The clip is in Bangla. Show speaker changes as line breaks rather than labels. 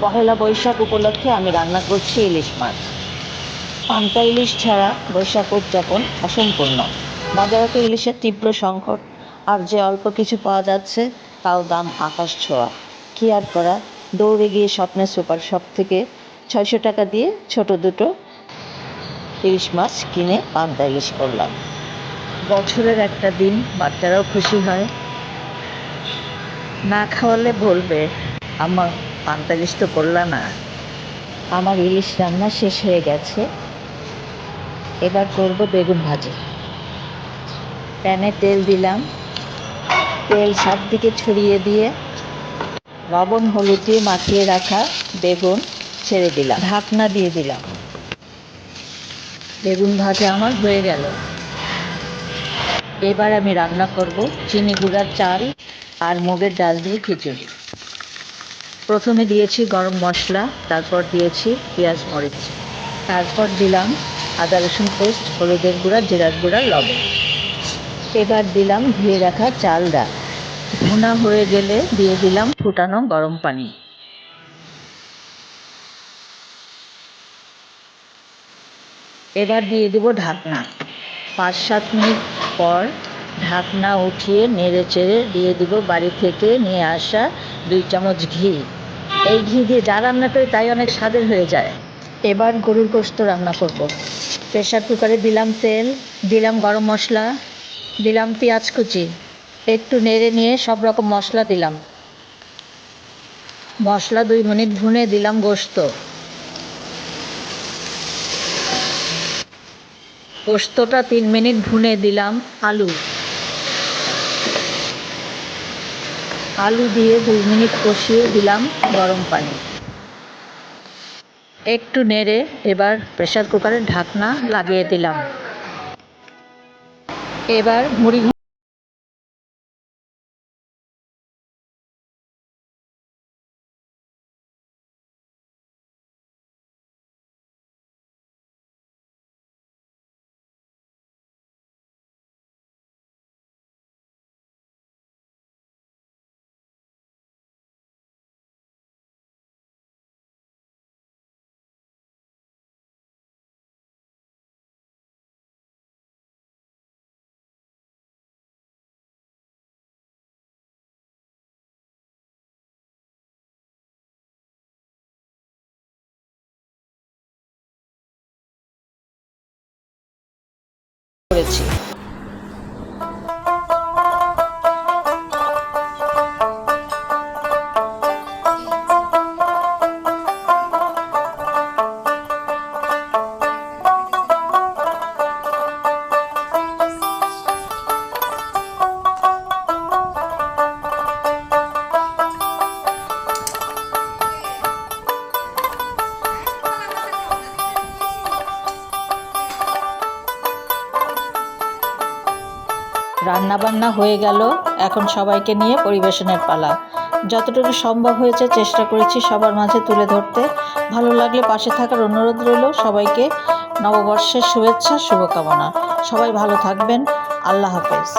পহেলা বৈশাখ উপলক্ষে আমি রান্না করছি ইলিশ মাছ। পান্তা ইলিশ ছাড়া বৈশাখ উদযাপন অসম্পূর্ণ। বাজারে তো ইলিশের তীব্র সংকট, আর যে অল্প কিছু পাওয়া যাচ্ছে তাও দাম আকাশ ছোঁয়া। কী আর করা, দৌড়ে গিয়ে স্বপ্নের সুপার শপ থেকে ছয়শো টাকা দিয়ে ছোট দুটো ইলিশ মাছ কিনে পান্তা ইলিশ করলাম। বছরের একটা দিন, বাচ্চারাও খুশি হয়। না খাওয়ালে বলবে আমার পান্তা ইলিশ তো করলা না। আমার ইলিশ রান্না শেষ হয়ে গেছে। এবার করব বেগুন ভাজি। প্যানে তেল দিলাম। তেল দিকে ছড়িয়ে দিয়ে লবণ হলুদ দিয়ে মাখিয়ে রাখা বেগুন ছেড়ে দিলাম। ঢাকনা দিয়ে দিলাম। বেগুন ভাজা আমার হয়ে গেল। এবার আমি রান্না করব চিনি গুঁড়ার চাল আর মুগের ডাল দিয়ে খিচুড়ি। প্রথমে দিয়েছি গরম মশলা, তারপর দিয়েছি পেঁয়াজ, মরিচ। তারপর দিলাম আদা, রসুন পেস্ট, হলুদের গুঁড়া, জিরার গুঁড়া, লবণ। এবার দিলাম ধুয়ে রাখা চাল ডাল। ভুনা হয়ে গেলে দিয়ে দিলাম ফুটানো গরম পানি। এবার দিয়ে দেব ঢাকনা। পাঁচ, সাত মিনিট পর ঢাকনা উঠিয়ে নেড়ে চেড়ে দিয়ে দিব বাড়ি থেকে নিয়ে আসা দুই চামচ ঘি। এই ঘি দিয়ে যা রান্না করি তাই অনেক স্বাদের হয়ে যায়। এবার গরুর গোস্ত রান্না করব। প্রেশার কুকারে দিলাম তেল, দিলাম গরম মশলা, দিলাম পেঁয়াজ কুচি। একটু নেড়ে নিয়ে সব রকম মশলা দিলাম। মশলা দুই মিনিট ভুনে দিলাম গোস্ত পোস্তটা তিন মিনিট ভুনে দিলাম আলু। আলু দিয়ে দুই মিনিট কষিয়ে দিলাম গরম পানি। একটু নেড়ে এবার প্রেশার কুকারের ঢাকনা লাগিয়ে দিলাম। এবার মুড়ি করেছি। রান্না বান্না হয়ে গেল। এখন সবাইকে নিয়ে পরিবেশনের পালা। যতটুকু সম্ভব হয়েছে চেষ্টা করেছি সবার মাঝে তুলে ধরতে। ভালো লাগলে পাশে থাকার অনুরোধ রইল সবাইকে। নববর্ষের শুভেচ্ছা, শুভকামনা। সবাই ভালো থাকবেন। আল্লাহ হাফেজ।